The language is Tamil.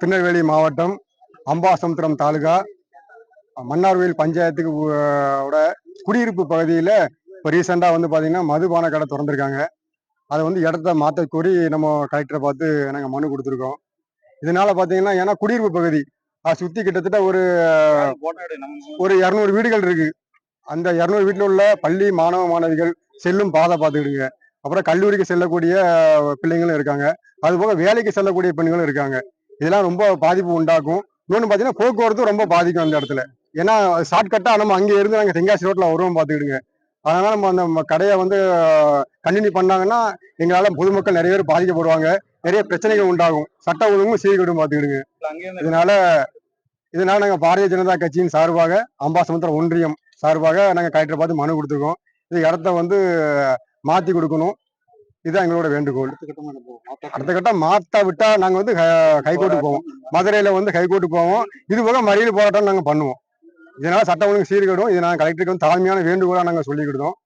திருநெல்வேலி மாவட்டம் அம்பாசமுத்திரம் தாலுகா மன்னார்வேல் பஞ்சாயத்துக்கு உ- ஓட குடியிருப்பு பகுதியில் இப்போ ரீசெண்டாக வந்து பார்த்தீங்கன்னா மதுபான கடை திறந்துருக்காங்க. அதை வந்து இடத்த மாற்ற கோரி நம்ம கலெக்டரை பார்த்து நாங்கள் மனு கொடுத்துருக்கோம். இதனால பார்த்தீங்கன்னா ஏன்னா குடியிருப்பு பகுதி அதை சுற்றி கிட்டத்தட்ட ஒரு ஒரு இரநூறு வீடுகள் இருக்கு. அந்த இரநூறு வீட்டில் உள்ள பள்ளி மாணவ மாணவிகள் செல்லும் பாதை பார்த்துக்கிடுங்க. அப்புறம் கல்லூரிக்கு செல்லக்கூடிய பிள்ளைங்களும் இருக்காங்க. அதுபோக வேலைக்கு செல்லக்கூடிய பெண்களும் இருக்காங்க. இதெல்லாம் ரொம்ப பாதிப்பு உண்டாக்கும். இன்னொன்று பார்த்தீங்கன்னா போக்குவரத்து ரொம்ப பாதிக்கும் அந்த இடத்துல. ஏன்னா ஷார்ட்கட்டாக நம்ம அங்கே இருந்து நாங்கள் தென்காசி ரோட்டில் வருவோம் பார்த்துக்கிடுங்க அதனால நம்ம அந்த கடையை வந்து கண்டினியூ பண்ணாங்கன்னா எங்களால் பொதுமக்கள் நிறைய பேர் பாதிக்கப்படுவாங்க. நிறைய பிரச்சனைகள் உண்டாகும். சட்ட ஒழுங்கும் சீர்கிடும் பார்த்துக்கிடுங்க இதனால இதனால நாங்கள் பாரதிய ஜனதா கட்சியின் சார்பாக அம்பாசமுத்திரம் ஒன்றியம் சார்பாக நாங்கள் கலெக்டரை பார்த்து மனு கொடுத்துருக்கோம். இது இடத்த வந்து மாற்றி கொடுக்கணும். இதுதான் எங்களோட வேண்டுகோள். அடுத்த கட்டம் மாற்ற விட்டா நாங்கள் வந்து ஹைகோர்ட்டுக்கு போவோம். மதுரையில வந்து ஹைகோர்ட்டுக்கு போவோம். இது போக மறியல் போராட்டம் நாங்கள் பண்ணுவோம். இதனால சட்ட ஒழுங்கு சீர்கேடும். இதை நாங்கள் கலெக்டருக்கு வந்து தாழ்மையான வேண்டுகோளாக நாங்கள் சொல்லிக்கிட்டோம்